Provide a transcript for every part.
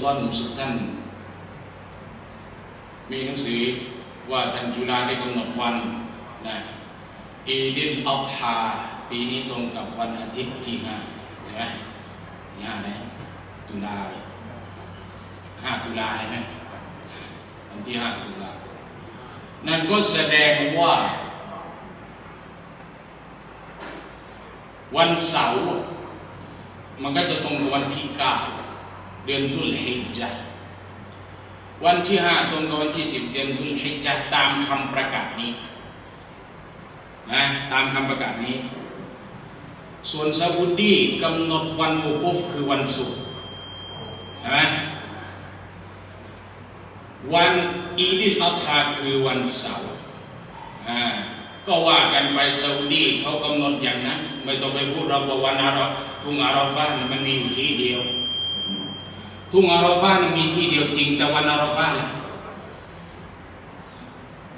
ลลอฮ์หนุ่มสุดท่าน มีหนังสือว่าท่านจุฬาได้กำหนดวันนะอีดินอัลฮาปีนี้ตรงกับวันอาทิตย์ที่ห้าใช่ไหมที่ห้านะตุลาห้าตุลาใช่ไหมวันที่ห้าตุลานั่นก็แสดงว่าวันเสาร์มันก็จะตรงกับวันที่เก้า เดือนตุลฮิจญะห์วันที่ห้าตรงกับวันที่สิบเดือนตุลฮิจญะห์ตามคำประกาศนี้นะตามคำประกาศนี้ ส่วนซาอุดีกำหนดวันวูกุฟคือวันศุกร์ใช่ไหมวันอีดิลอัลฮาคือวันเสาร์อ่าก็ว่ากันไปซาอุดีเขากำหนดอย่างนั้น ไม่ต้องไปพูดเราว่าวันอาราทุงอาราฟามันมีอยู่ที่เดียว ทุ่งอาราฟาเนี่ยมีที่เดียวจริง แต่วันอาราฟา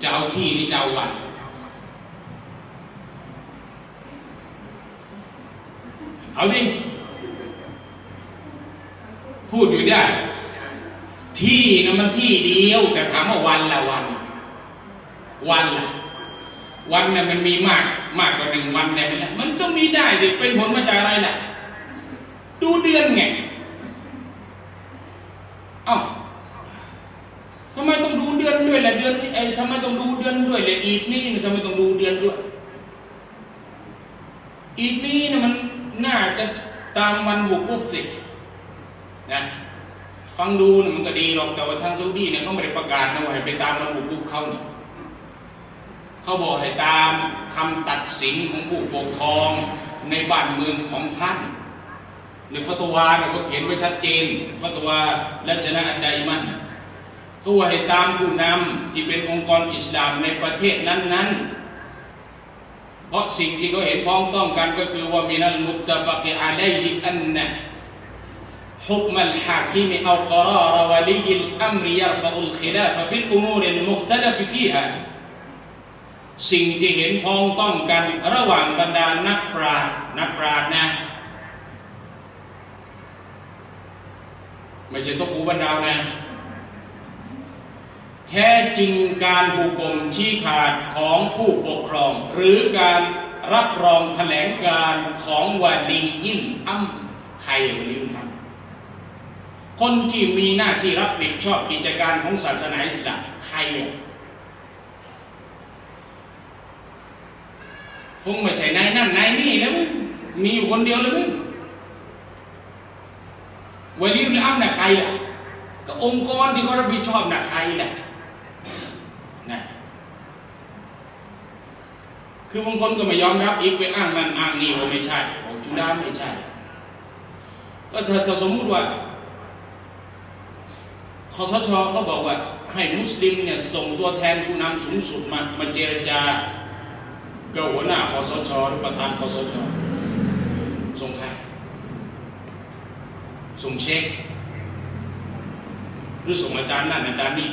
จะเอาที่หรือจะเอาวันเอาดิพูดอยู่ได้ ที่นะมันที่เดียว แต่ถามว่าวันละวัน วันละวันเนี่ยมันมีมากมากกว่าหนึ่งวันแต่มันมันก็มีได้สิเป็นผลมาจากอะไรล่ะ ดูเดือนไงเอ้าทำไมต้องดูเดือนด้วยล่ะเดือนนี้ไอ้ทำไมต้องดูเดือนด้วยเล่ะอีกนี่นะทำไมต้องดูเดือนด้วย อีกนี้นะมันน่าจะตามวันบุกกุฟสินะฟังดูนะมันก็ดีหรอกแต่ว่าทางซาอุดีเนี่ยเขาไม่ได้ประกาศนะว่าให้ไปตามวันบุกกุฟเขาเนี่ยเขาบอกให้ตามคำตัดสินของผู้ปกครองในบ้านเมืองของท่านในฟัตวาเนี่ยก็เขียนไว้ชัดเจนฟัตวาและจนะอันใดมัน ก็ว่าให้ตามผู้นำที่เป็นองค์กรอิสลามในประเทศนั้น ๆ เพราะสิ่งที่เขาเห็นพ้องต้องกันก็คือว่ามินัลมุตตะฟักอะลัยฮิอันนะฮุกมัลฮาคิมเอากรารวะลีลอัมริยัรฟะอุลขิลาฟะฟิลอุมูริลมุคตลฟฟีฮาสิ่งที่เห็นพ้องต้องกันระหว่างบรรดานักปราชญ์นักปราชญ์นะไม่ใช่ตกหูบรรดาวนะ แท้จริงการผูกกลมชี้ขาดของผู้ปกครอง หรือการรับรองแถลงการของวาลียินอัมใครวาลียินอัมคนที่มีหน้าที่รับผิดชอบกิจการของศาสนาอิสลามใครอะคงไม่ใช่นายนั่นนายนี่แล้วมีอยู่คนเดียวเลยมั้งวาลียินอัมน่ะใครอะก็องค์กรที่เขารับผิดชอบน่ะใครน่ะ นะคือบางคนก็ไม่ยอมรับอีกไปอ้างนั่นอ้างนี่ว่าไม่ใช่ของจุฬาไม่ใช่ ก็ถ้าถ้าสมมุติว่าคอสชเขาบอกว่า ให้มุสลิมเนี่ยส่งตัวแทนผู้นำสูงสุดมามาเจรจากับหัวหน้าคอสชหรือประธานคอสชส่งใครส่งเช็คหรือส่งอาจารย์นั่นอาจารย์นี่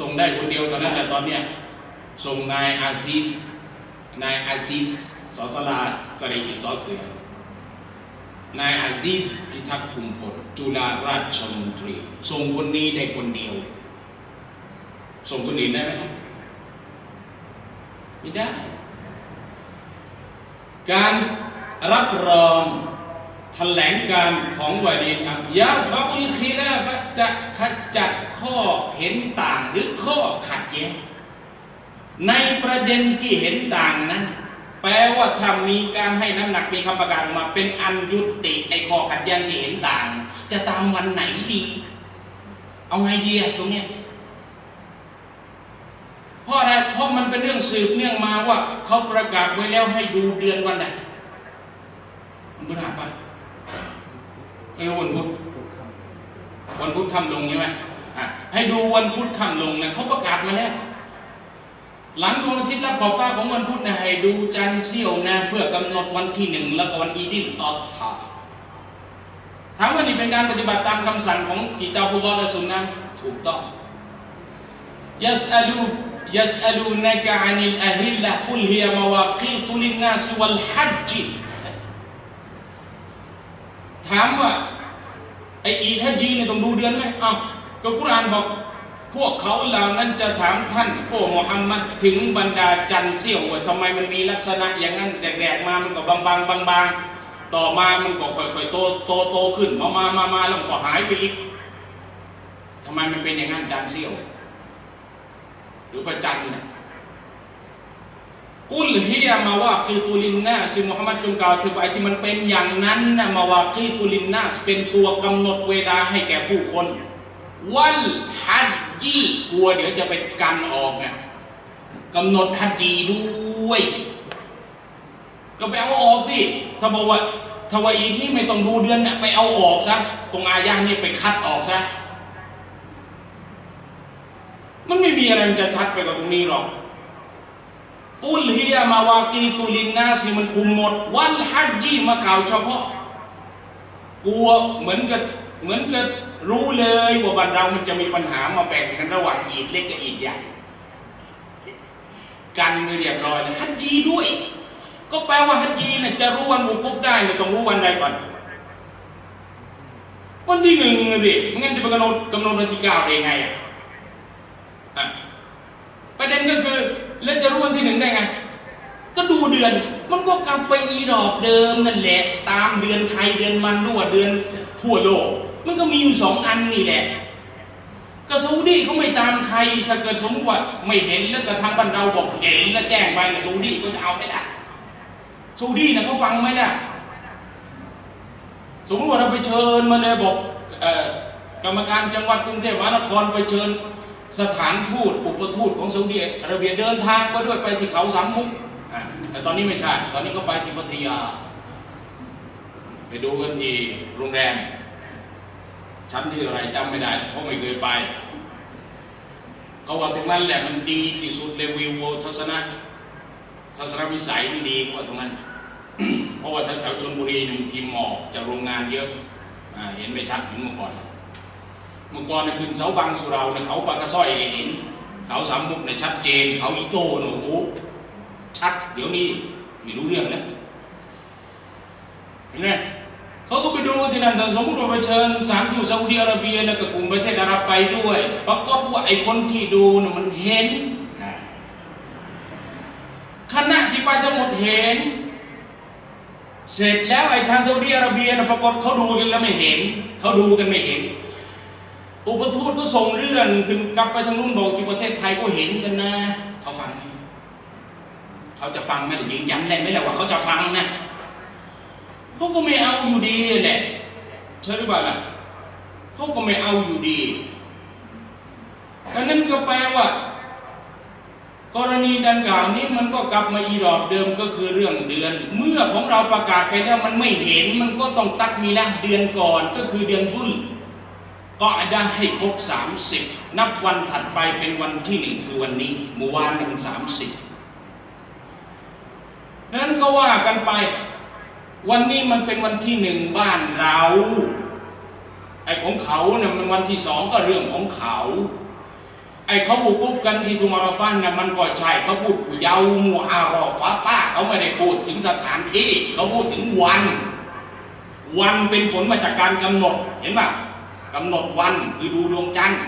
ส่งได้คนเดียวตอนนั้นแต่ตอนเนี้ยส่งนายอาซิสนายอาซิสสอสลาสรีสอเสือนายอาซิสพิทักษ์คุมพลจุฬาราชมนตรี ส่งคนนี้ได้คนเดียว ส่งคนอื่นได้ไหมครับไม่ได้ การรับรอง ลงการของวาดีครับยาฟาอุลคิลาฟะจะขจัดข้อเห็นต่างหรือข้อขัดแย้งในประเด็นที่เห็นต่างนั้น แปลว่าถ้ามีการให้น้ำหนักมีคำประกาศออกมา เป็นอันยุติไอ้ข้อขัดแย้งที่เห็นต่าง จะตามวันไหนดี เอาไงดีอะตรงเนี้ยเพราะอะไรเพราะมันเป็นเรื่องสืบเนื่องมาว่าเขาประกาศไว้แล้วให้ดูเดือนวันไหนมันพฤหัสปะ ไม่วันพุธวันพุธค่ำลงใช่ไหมให้ดูวันพุธค่ำลงนะเขาประกาศมาแล้วหลังดวงอาทิตย์รับขอบฟ้าของวันพุธนะให้ดูจันทร์เสี้ยวนะเพื่อกำหนดวันที่หนึ่งแล้วก็วันอีดินต่อถาถามว่านี่เป็นการปฏิบัติตามคำสั่งของกิตาบุลและสุนนะถูกต้องยัสอลูยัสอลูนักอานิลอะฮิลละกุลฮิยามาวากีตุลินาสวัลฮัจจิ ถามว่าไออีดฮัจจีเนี่ยต้องดูเดือนไหมอ้าวก็กุรานบอก พวกเขาเหล่านั้นจะถามท่านโอ้มุฮัมมัดถึงบรรดาจันเสี้ยวว่าทำไมมันมีลักษณะอย่างนั้นแดกๆมามันก็บางๆบางๆ ต่อมามันก็ค่อยๆโตโตโตขึ้นมามามามาแล้วก็หายไปอีกทำไมมันเป็นอย่างนั้นจันเสี้ยว หรือพระจันทร์เนี่ย กุลฮียมาว่ากีตุลินนาสิมุฮัมมัดจงกล่าวถือไอ้ที่มันเป็นอย่างนั้นนะมาว่ากีตุลินนาสเป็นตัวกำหนดเวลาให้แก่ผู้คน วันฮัจจีกลัวเดี๋ยวจะไปกันออกไงกำหนดฮัจจีด้วย ก็ไปเอาออกสิถ้าบอกว่าทวาอีนี่ไม่ต้องดูเดือนเนี่ยไปเอาออกซะตรงอายานี่ไปคัดออกซะมันไม่มีอะไรมันจะชัดไปกว่าตรงนี้หรอก กุลเฮียมาวากีตุลินนาสนี่มันคุมหมด วันฮัจจีมากล่าวเฉพาะกลัวเหมือนกับเหมือนกับรู้เลยว่าบ้านเรามันจะมีปัญหามาแบ่งกันระหว่างอีดเล็กกับอีดใหญ่กันไม่เรียบร้อยแล้วฮัจจีด้วย ก็แปลว่าฮัจจีเนี่ยจะรู้วันวุกุฟได้เนี่ยต้องรู้วันใดก่อนวันที่หนึ่งสิไม่งั้นจะไปกำหนดกำหนดวันที่เก้าได้ไงอะประเด็นก็คือ แล้วจะรู้วันที่หนึ่งได้ไง ก็ดูเดือน มันก็กลับไปอีดอกเดิมนั่นแหละ ตามเดือนไทยเดือนมันรั่วเดือนทั่วโลก มันก็มีอยู่สองอันนี่แหละก็ซาอุดีเขาไม่ตามไทยถ้าเกิดสมมติว่าไม่เห็นแล้วกระทางบ้านเราบอกเห็นแล้วแจ้งไปนะซาอุดีก็จะเอาไม่ได้ซาอุดีนะเขาฟังไหมนะสมมติว่าเราไปเชิญมาเลยบอกกรรมการจังหวัดกรุงเทพมหานครไปเชิญ สถานทูตอุปทูตของซาอุดีอาระเบียเดินทางมาด้วยไปที่เขาสามมุกแต่ตอนนี้ไม่ใช่ ตอนนี้ก็ไปที่พัทยา ไปดูกันที่โรงแรม ชั้นที่อะไรจำไม่ได้ เพราะไม่เคยไป เขาว่าตรงนั้นแหละมันดีที่สุดเลยวิวทัศนะทัศนวิสัยมันดีกว่าตรงนั้น เพราะว่าแถวชนบุรีเนี่ยมันทีมหมอกจากโรงงานเยอะอเห็นไม่ชัดเหมือนเมื่อก่อน เมื่อก่อนเนี่ยขึ้นเสาบังสุเราเนี่ยเขาปากกระสร้อยเห็นเขาสามมุกเนี่ยชัดเจน เขาอีโต้เนี่ยโอ้โหชัด เดี๋ยวนี้ไม่รู้เรื่องแล้วเห็นไหมเขาก็ไปดูที่นั่นแต่สมมติว่าไปเชิญสารทูตซาอุดิอาระเบียแล้วก็กลุ่มประเทศอาหรับไปด้วย ปรากฏว่าไอ้คนที่ดูเนี่ยมันเห็นคณะที่ไปทั้งหมดเห็น เสร็จแล้วไอ้ทางซาอุดิอาระเบียนะปรากฏเขาดูกันแล้วไม่เห็น เขาดูกันไม่เห็น อุปทูตก็ส่งเรื่องขึ้นกลับไปทางนู้นบอกที่ประเทศไทยก็เห็นกันนะ เขาฟังไหมเขาจะฟังไหมหรือยืนยันได้ไหมล่ะว่าเขาจะฟังนะเขาก็ไม่เอาอยู่ดีแหละใช่หรือเปล่าล่ะเขาก็ไม่เอาอยู่ดีดังนั้นก็แปลว่า กรณีดังกล่าวนี้มันก็กลับมาอีดอกเดิมก็คือเรื่องเดือน เมื่อของเราประกาศไปแล้วมันไม่เห็นมันก็ต้องตักมีละเดือนก่อนก็คือเดือนดุล ก็ได้ให้ครบ 30 นับวันถัดไปเป็นวันที่หนึ่งคือวันนี้เมื่อวานนี่มันสามสิบนั้นก็ว่ากันไป วันนี้มันเป็นวันที่หนึ่งบ้านเราไอ้ของเขาเนี่ยมันวันที่สองก็เรื่องของเขา ไอ้เขาบุกุฟกันที่ทุมาราฟันเนี่ยมันก็ใช่เขาพูดเยาวมูอารอฟาต้าเขาไม่ได้พูดถึงสถานที่เขาพูดถึงวัน วันเป็นผลมาจากการกำหนดเห็นป่ะ กำหนดวันคือดูดวงจันทร์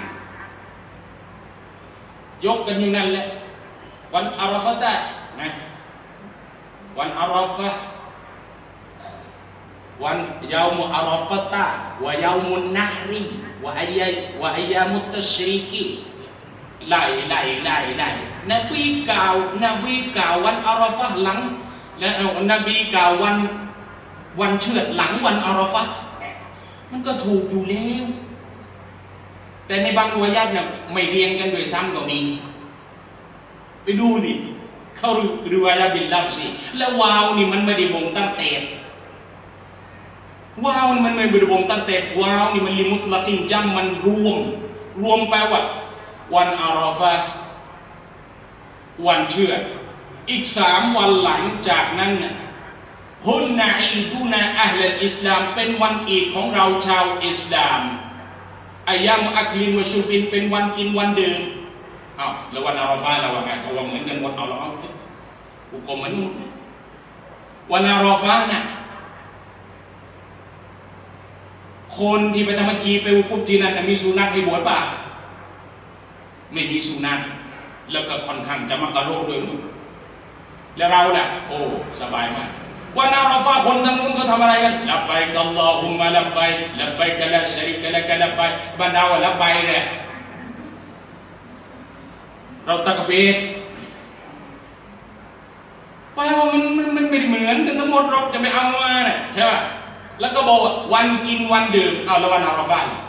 ยกกันอยู่นั่นแหละ วันอาราฟะได้นะวันอาราฟะวันยาวมุอาราฟะตาวะยาวมุนนะฮรีวะอายาวะอายามุตตชริกีไล่ไล่ไล่ไล่นบีกล่าวนบีกล่าววันอาราฟะหลังและนบีกล่าววันวันเชือดหลังวันอาราฟะ มันก็ถูกอยู่แล้ว แต่ในบางริวายัตเนี่ยไม่เรียงกันโดวยซ้ำก็มี ไปดูดิเขาริวายาบินลับสิแล้ววาวนี่มันไม่ได้บ่งตั้งแต่วาวนี่มันไม่ได้บ่งตั้งแต่วาวนี่มันลิมุตละกินจัมมันรวม รวมแปลว่า วันอาราฟะวันเชื่อดอีกสามวันหลังจากนั้นเนี่ย ฮุนนาอีดูนาอัลลอิสลาม เป็นวันอีดของเราชาวอิสลามอายามอักลินวชูบินเป็นวันกินวันดื่มอ้าวแล้ววันอาราฟาเราว่าไงจะว่าเหมือนกันหมดเอาแล้วเอากูกมันวันอาราฟาเนี่ยคนที่ไปทำมักีไปอุกุฟที่นั่นน่ะมีสุนัขให้บวชป่ะไม่มีสุนัขแล้วก็ค่อนข้างจะมักกะโรคด้วยมั้งแล้วเราเนี่ยโอ้สบายมาก วันอาราฟาคนทางนู้นเขาทำอะไรกันลับไปกัลลอฮุมะลับไปลับไปกะลาชริกะละกะลับไปบรรดาวลับไปเนี่ยเราตะกะเบดแปลว่ามันมันมันไม่เหมือนกันทั้งหมดเราจะไม่เอามาเนี่ยใช่ป่ะแล้วก็บอกว่าวันกินวันดื่มเอาแล้ววันอาราฟาล่ะ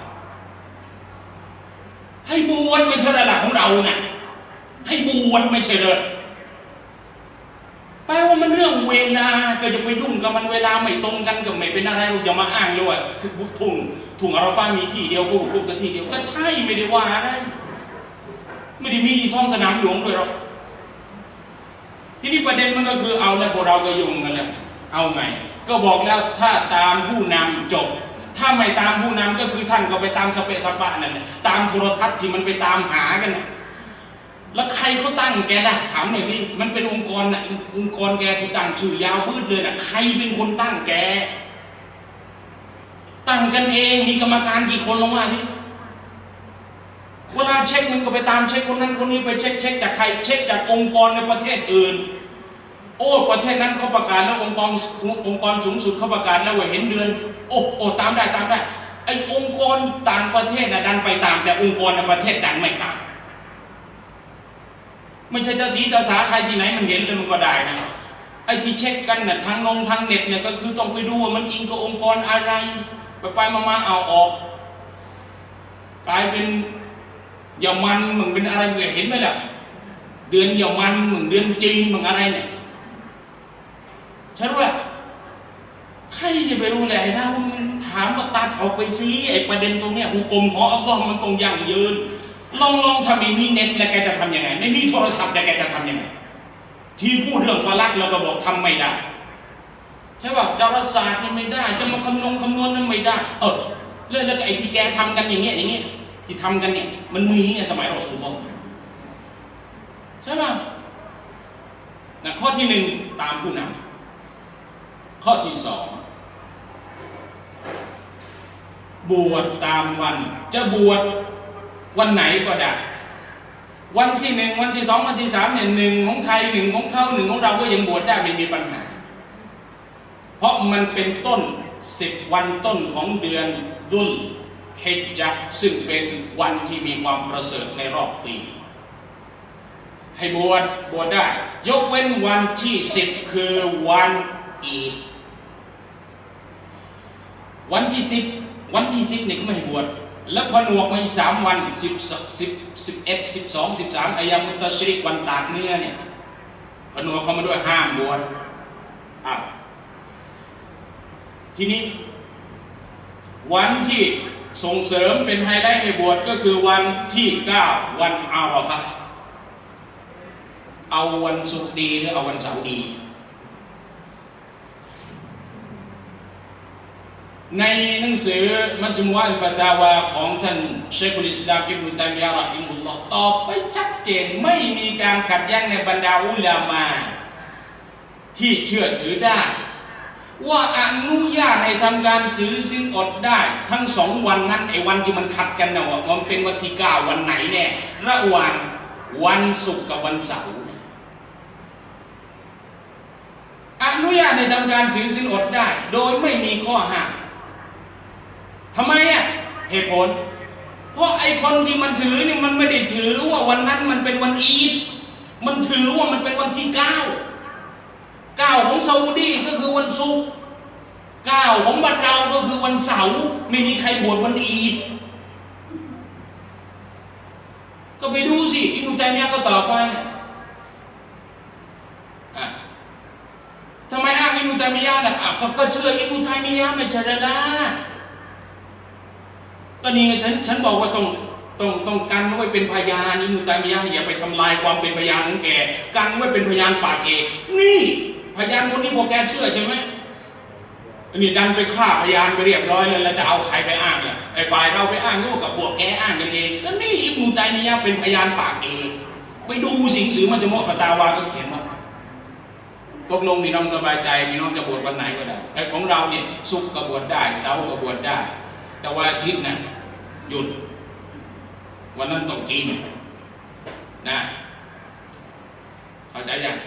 ให้บวชไม่ใช่ระดับของเรานะให้บวชไม่ใช่เลย แปลว่ามันเรื่องเวลาก็จะไปยุ่งกับมันเวลาไม่ตรงกันก็ไม่เป็นอะไรเราอย่ามาอ้างเลยว่าทุกทุ่งทุ่งอาราฟามีที่เดียวก็บุกกันที่เดียวก็ใช่ไม่ได้ว่าอะไรไม่ได้มีท้องสนามหลวงด้วยหรอกทีนี้ประเด็นมันก็คือเอาแล้วพวกเราก็ยุ่งกันแล้วเอาไงก็บอกแล้วถ้าตามผู้นำจบ ถ้าไม่ตามผู้นำก็คือท่านก็ไปตามสเปะสปะนั่นแหละตามโทรทัศน์ที่มันไปตามหากันนะ แล้วใครเขาตั้งแกล่ะถามหน่อยสิมันเป็นองค์กรนะองค์กรแกที่ตั้งชื่อยาวบืดเลยนะใครเป็นคนตั้งแก ตั้งกันเองมีกรรมการกี่คนลงมาที่เวลาเช็คมึงก็ไปตามเช็คคนนั้นคนนี้ไปเช็คเช็คจากใครเช็คจากองค์กรในประเทศอื่น โอ้ประเทศนั้นเขาประกาศแล้วองค์กรองค์กรสูงสุดเขาประกาศแล้วว่าเห็นเดือน โอ้โอ้ตามได้ตามได้ไอ้องค์กรต่างประเทศน่ะดันไปตาม แต่องค์กรในประเทศดันไม่ตาม ไม่ใช่ตาสีตาสาใครที่ไหนมันเห็นเลยมันก็ได้นะไอ้ที่เช็คกันน่ะทางลงทางเน็ตเนี่ยก็คือต้องไปดูว่ามันอิงกับองค์กรอะไร ไปไปมามาเอาออกกลายเป็นอย่ามันมึงเป็นอะไรมึงเห็นไหมล่ะเดือนอย่ามันมึงเดือนจีนมึงอะไรเนี่ยฉันว่าใครจะไปรู้แหละไอ้เราถามว่าตัดออกไปซิไอ้ประเด็นตรงเนี้ยหุกกลมของอัลลอฮ์มันตรงยั่งยืน ลองลองทำไม่มีเน็ตแล้วแกจะทำยังไง ไม่มีโทรศัพท์แล้วแกจะทำยังไง ที่พูดเรื่องฟาลักเราก็บอกทำไม่ได้ใช่ป่ะดาราศาสตร์นี่ไม่ได้ จะมาคำนวณคำนวณนั้นไม่ได้ เออแล้วแล้วไอ้ที่แกทำกันอย่างเงี้ยอย่างเงี้ยที่ทำกันเนี่ยมันมีไงสมัยเราสูงมใช่ป่ะนะข้อที่หนึ่งตามผู้นำข้อที่สองบวชตามวันจะบวช วันไหนก็ได้ วันที่หนึ่งวันที่สองวันที่สามเนี่ยหนึ่งของใครหนึ่งของเขาหนึ่งของเราก็ยังบวชได้ไม่มีปัญหา เพราะมันเป็นต้นสิบวันต้นของเดือนดุลฮิจญะซึ่งเป็นวันที่มีความประเสริฐในรอบปี ให้บวชบวชได้ ยกเว้นวันที่สิบคือวันอีดวันที่สิบวันที่สิบเนี่ยก็ไม่ให้บวช แล้วพนวกมาอีกสามวันสิบสิบสิบเอ็ดสิบสองสิบสามอายามุตตะชริกวันตากเนื้อเนี่ยพนวกเข้ามาด้วยห้ามบวชอ้าวทีนี้ วันที่ส่งเสริมเป็นไฮไลท์ให้บวชก็คือวันที่9วันอาราฟะเอาวันศุกร์ดีหรือเอาวันเสาร์ดี ในหนังสือมัจมุอัลฟาตาวาของท่านเชคุลิสลามอิบนุตัยมียะห์รอฮิมุลลอฮ์ตอบไปชัดเจนไม่มีการขัดแย้งในบรรดาอุลามา ที่เชื่อถือได้ ว่าอนุญาตให้ทำการถือสินอดได้ ทั้งสองวันนั้นไอ้วันที่มันขัดกันนะว่ามันเป็นวันที่เก้าวันไหนเนี่ยระหว่างวันศุกร์กับวันเสาร์อนุญาตให้ทำการถือสินอดได้ โดยไม่มีข้อห้าม ทำไมอะเหตุผล เพราะไอ้คนที่มันถือเนี่ยมันไม่ได้ถือว่าวันนั้นมันเป็นวันอีดมันถือว่ามันเป็นวันที่เก้าเก้าของซาอุดีก็คือวันศุกร์เก้าของบ้านเราก็คือวันเสาร์ไม่มีใครบวชวันอีดก็ไปดูสิอิบนุตัยมียะก็ตอบไปเนี่ยอะทำไมอ้างอิบนุตัยมียะห์ล่ะอะก็ก็เชื่ออิบนุตัยมียะไม่ใช่เหรอล่ะ ก็นี่ฉันฉันบอกว่าต้องต้องต้องกันไม่ว้เป็นพยานนี้มุตามียะอย่าไปทำลายความเป็นพยานของแกกันไว้เป็นพยานปากเอกนี่พยานคนนี้พวกแกเชื่อใช่ไหมนี่ดันไปฆ่าพยานไปเรียบร้อยเลยแล้วจะเอาใครไปอ้างเนี่ยไอ้ฝ่ายเราไปอ้างร่วกับพวกแกอ้างกันเองก็นี่อิมุตามียะเป็นพยานปากเอกไปดูสิงสือมันจะมอฟตาวาก็เขียนมาตกลงมีน้องสบายใจมีน้องจะบวชวันไหนก็ได้ไอ้ของเราเนี่ยสุขกบวชได้เสาร์ก็บวชได้ แต่ว่นอาทิตย์นะหยุด วันนั้นตกจีนนะเข้าใจยัง